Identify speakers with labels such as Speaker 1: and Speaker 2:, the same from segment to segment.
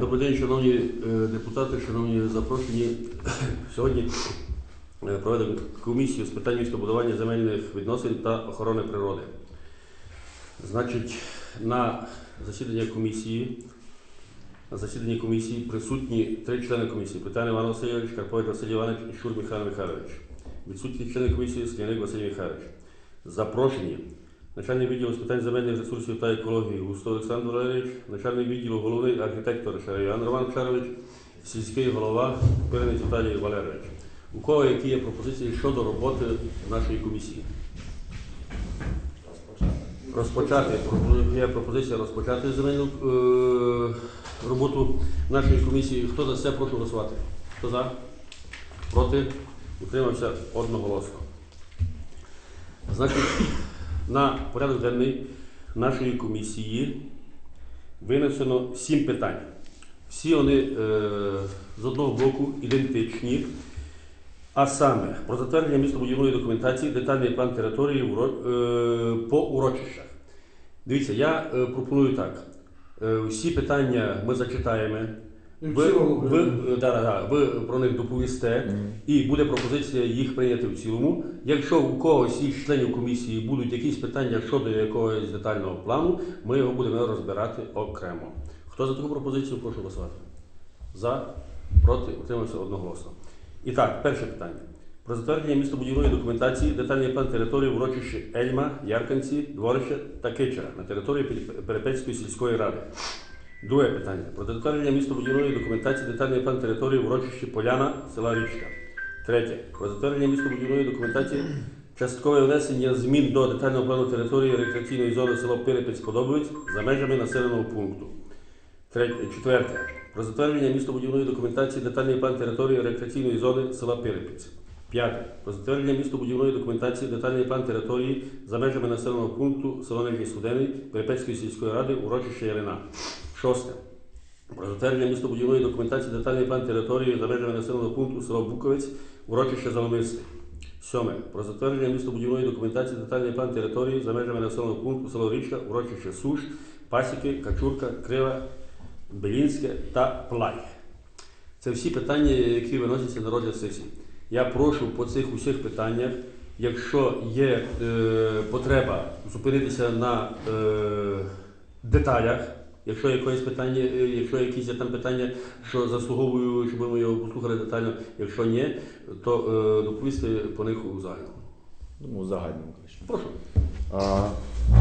Speaker 1: Добрий день, шановні е, депутати, шановні запрошені. Сьогодні е, проведемо комісію з питань містобудування земельних відносин та охорони природи. Значить, на засідання комісії, на засіданні комісії присутні три члени комісії: Питання Іван Васильович, Карпович Василь Іванович і Шур Михайло Михайлович. Відсутні члени комісії Скляник Василь Михайлович. Запрошені начальник відділу з питань земельних ресурсів та екології Густо Олександр Валерійович, начальник відділу головний архітектор Шарайан Роман Шарович, сільський голова Пиринець Віталій Валерійович. У кого які є пропозиції щодо роботи нашої комісії? Розпочати. Є пропозиція розпочати земельну е, роботу нашої комісії. Хто за це, прошу голосувати. Хто за? Проти? Утримався одноголосно. Значить, на порядок денний нашої комісії винесено сім питань. Всі вони е, з одного боку ідентичні. А саме про затвердження містобудівної документації, детальний план території уро- е, по урочищах. Дивіться, я е, пропоную так. Е, всі питання ми зачитаємо. Ви, ви, е, да, да, да, ви про них доповісте, і буде пропозиція їх прийняти в цілому. Якщо у когось із членів комісії будуть якісь питання щодо якогось детального плану, ми його будемо розбирати окремо. Хто за таку пропозицію, прошу голосувати. За, проти, утримався одноголосно. І так, перше питання. Про затвердження містобудівної документації, детальний план території в урочищі Ельма, Ярканці, Дворище та Кичера на території Перепецької сільської ради. Друге питання. Про затвердження містобудівної документації, детальний план території урочищі Поляна, села Річка. Третє. Про затвердження містобудівної документації, часткове внесення змін до детального плану території рекреаційної зони село Перепець Подобовець за межами населеного пункту. Третє. Четверте. Про затвердження містобудівної документації, детальний план території рекреаційної зони села Перепець. П'яте. Про затвердження містобудівної документації, детальний план території за межами населеного пункту село Нижній Студений Перепецької сільської ради, урочище Ялина. Шосте. Про затвердження містобудівної документації, детальний план території за межами населеного пункту село Буковець, урочище Заломисте. Сьоме. Про затвердження містобудівної документації, детальний план території за межами населеного пункту село Річка, урочище Суш, Пасіки, Качурка, Крива, Белінське та Плай. Це всі питання, які виносяться на розгляд сесії. Я прошу по цих усіх питаннях, якщо є е, потреба зупинитися на е, деталях, якщо якесь питання, е, якщо якісь є там питання, що заслуговують, щоб ми його послухали детально, якщо ні, то е, доповісти по них у загальному.
Speaker 2: Ну, загальному краще.
Speaker 1: Прошу.
Speaker 2: А,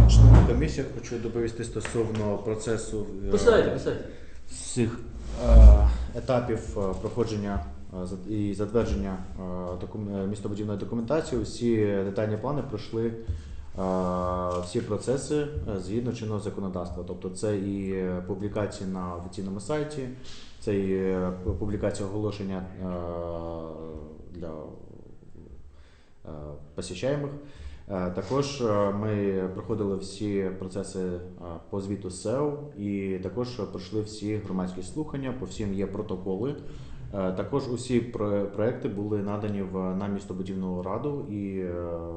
Speaker 2: Члени комісії хочу доповісти стосовно процесу е,
Speaker 1: Посідайте, посідайте.
Speaker 2: всіх е, етапів е, проходження е, за- і затвердження е, докум- е, містобудівної документації. Всі детальні плани пройшли всі процеси е, згідно чинного законодавства. Тобто це і е, публікації на офіційному сайті, це і е, публікація оголошення е, для е. Е, Також е, ми проходили всі процеси е, по звіту СЕО і також пройшли всі громадські слухання, по всім є протоколи. Е, Також усі про- проекти були надані в на містобудівну раду і е,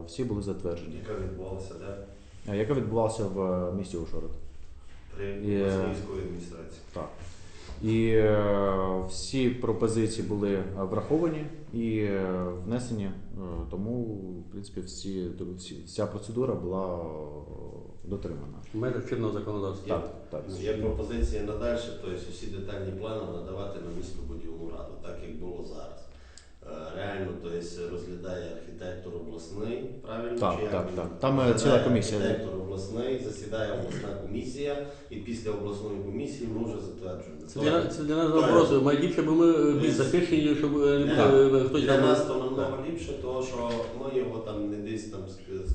Speaker 2: всі були затверджені,
Speaker 3: яка відбувалася де?
Speaker 2: Е, яка відбувалася в місті Ужгород.
Speaker 3: При військової адміністрації.
Speaker 2: Так. І е, всі пропозиції були е, враховані і е, внесені, е, тому в принципі всі, всі вся процедура була е, дотримана.
Speaker 1: В межах чинного законодавства.
Speaker 2: Так, так.
Speaker 3: Є пропозиція надалі, тобто всі детальні плани надавати на містобудівну раду, так як було зараз. Е, тобто розглядає архітектор обласний, правильно?
Speaker 2: Так,
Speaker 3: Чи
Speaker 2: так, так. Там, е, ціла комісія.
Speaker 3: Архітектор обласний, засідає обласна комісія, і після обласної комісії ми вже затверджуємо.
Speaker 1: Це для, нас- це для нас наоборот, найліпше, бо ми більш захищені, щоб е, не
Speaker 3: Для,
Speaker 1: було, е, хтось
Speaker 3: для нас то намного ліпше, тому що ми його там не десь там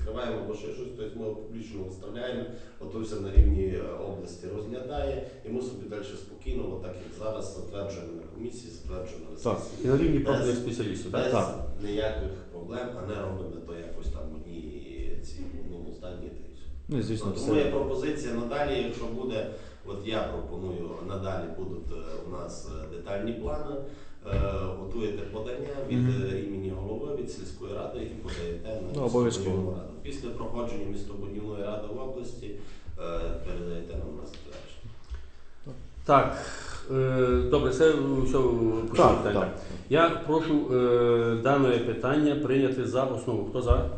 Speaker 3: скриваємо або ще щось, тобто ми його публічно виставляємо, ото все на рівні е, області розглядає, і ми собі далі спокійно, отак як зараз, затверджуємо на комісії, затверджуємо на
Speaker 2: Так.
Speaker 3: сесії.
Speaker 1: І на рівні профільних спеціалістів, так?
Speaker 2: Так.
Speaker 3: Ніяких проблем, а не робимо то якось там одні ці ну, останні та й все.
Speaker 2: Ну звісно,
Speaker 3: Тому є
Speaker 2: все.
Speaker 3: пропозиція надалі, якщо буде, от я пропоную, надалі будуть е, у нас е, детальні плани, е, готуєте подання від е, імені голови, від сільської ради і подаєте на
Speaker 2: Ну, обов'язково.
Speaker 3: містобудівну раду. Після проходження містобудівної ради в області е, передаєте нам на затвердження.
Speaker 1: Так, Добре, це все по
Speaker 2: Так,
Speaker 1: питання.
Speaker 2: так.
Speaker 1: Я прошу е, дане питання прийняти за основу. Хто за?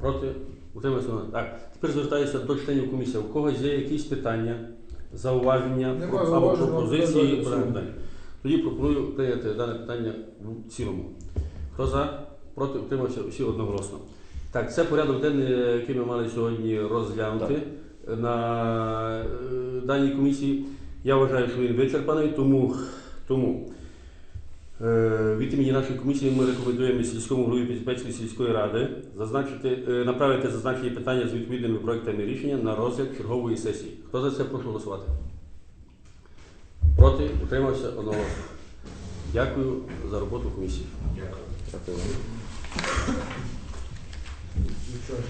Speaker 1: Проти? Утримався? Так. Тепер звертаюся до членів комісії. У когось є якісь питання, зауваження про- або пропозиції
Speaker 4: питання.
Speaker 1: Тоді пропоную прийняти дане питання в цілому. Хто за? Проти? Утримався? Всі одноголосно. Так, це порядок денний, який ми мали сьогодні розглянути на е, даній комісії. Я вважаю, що він вичерпаний, тому, тому е, від імені нашої комісії ми рекомендуємо сільському голові Підпецької сільської ради зазначити, е, направити зазначені питання з відповідними проектами рішення на розгляд чергової сесії. Хто за це прошу голосувати? Проти? Утримався одноголосно. Дякую за роботу комісії.
Speaker 3: Дякую.
Speaker 2: Дякую.
Speaker 4: Звичайно.